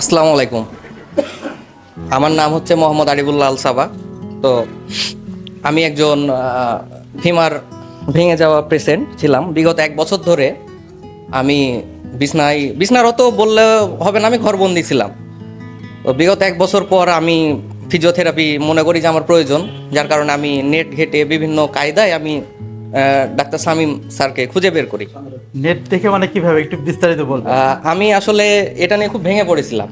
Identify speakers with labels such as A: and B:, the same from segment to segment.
A: আসসালামু আলাইকুম। আমার নাম হচ্ছে মোহাম্মদ আরিবুল্লাহ আল সাবা। তো আমি একজন ভিমার ভেঙে যাওয়া পেশেন্ট ছিলাম। বিগত এক বছর ধরে আমি বিছনায় বিছনারত বললে হবে না, আমি ঘরবন্দি ছিলাম। তো বিগত এক বছর পর আমি ফিজিওথেরাপি মনে করি যে আমার প্রয়োজন, যার কারণে আমি নেট ঘেটে বিভিন্ন কায়দায় আমি ডাক্তার সামিম স্যারকে খুঁজে বের করি।
B: নেট দেখে মানে কীভাবে একটু বিস্তারিত বলবেন?
A: আমি আসলে এটা নিয়ে খুব ভেঙে পড়েছিলাম।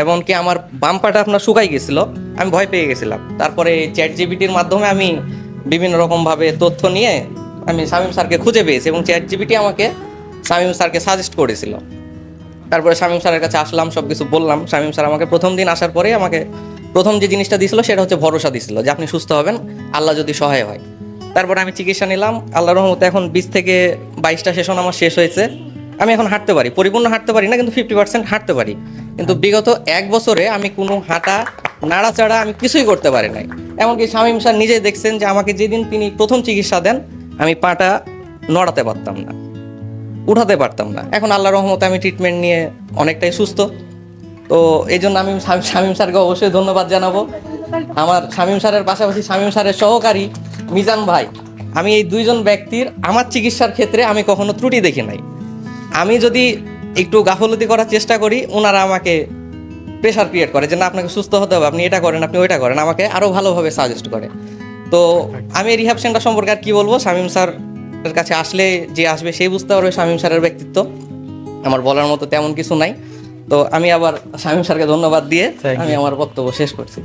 A: এমনকি আমার বাম পাটা আপনার শুকাই গেছিল আমি ভয় পেয়ে গেছিলাম। তারপরে চ্যাট জিবিটির মাধ্যমে আমি বিভিন্ন রকমভাবে তথ্য নিয়ে আমি শামীম স্যারকে খুঁজে পেয়েছি এবং চ্যাট জিবিটি আমাকে শামীম স্যারকে সাজেস্ট করেছিল। তারপরে শামীম স্যারের কাছে আসলাম সব কিছু বললাম। শামীম স্যার আমাকে প্রথম দিন আসার পরে আমাকে প্রথম যে জিনিসটা দিছিল সেটা হচ্ছে ভরসা দিছিল যে আপনি সুস্থ হবেন আল্লাহ যদি সহায় হয়। তারপরে আমি চিকিৎসা নিলাম, আল্লাহর রহমতে এখন বিশ থেকে বাইশটা সেশন আমার শেষ হয়েছে। আমি এখন হাঁটতে পারি, পরিপূর্ণ হাঁটতে পারি না, কিন্তু ফিফটি পার্সেন্ট হাঁটতে পারি। কিন্তু বিগত এক বছরে আমি কোনো হাঁটা, নাড়াচাড়া আমি কিছুই করতে পারি নাই। এমনকি শামীম স্যার নিজেই দেখছেন যে আমাকে যেদিন তিনি প্রথম চিকিৎসা দেন, আমি পাটা নড়াতে পারতাম না, উঠাতে পারতাম না। এখন আল্লাহ রহমতে আমি ট্রিটমেন্ট নিয়ে অনেকটাই সুস্থ। তো এই জন্য আমি শাম- শামীম স্যারকে অবশ্যই ধন্যবাদ জানাব। আমার শামীম স্যারের পাশাপাশি শামীম স্যারের সহকারী মিজান ভাই আমি এই দুইজন ব্যক্তির আমার চিকিৎসার ক্ষেত্রে আমি কখনো ত্রুটি দেখি নাই। আমি যদি একটু গাফলতি করার চেষ্টা করি ওনারা আমাকে প্রেশার ক্রিয়েট করে যে না আপনাকে সুস্থ হতে হবে আপনি এটা করেন আপনি ওইটা করেন। আমাকে আরও ভালোভাবে সাজেস্ট করে। তো আমি এই রিহাব সেন্টার সম্পর্কে আর কি বলব? শামীম স্যারের কাছে আসলে যে আসবে সেই বুঝতে পারবে শামীম স্যারের ব্যক্তিত্ব। আমার বলার মতো তেমন কিছু নাই। তো আমি আবার শামীম স্যারকে ধন্যবাদ দিয়ে আমি আমার বক্তব্য শেষ করছি।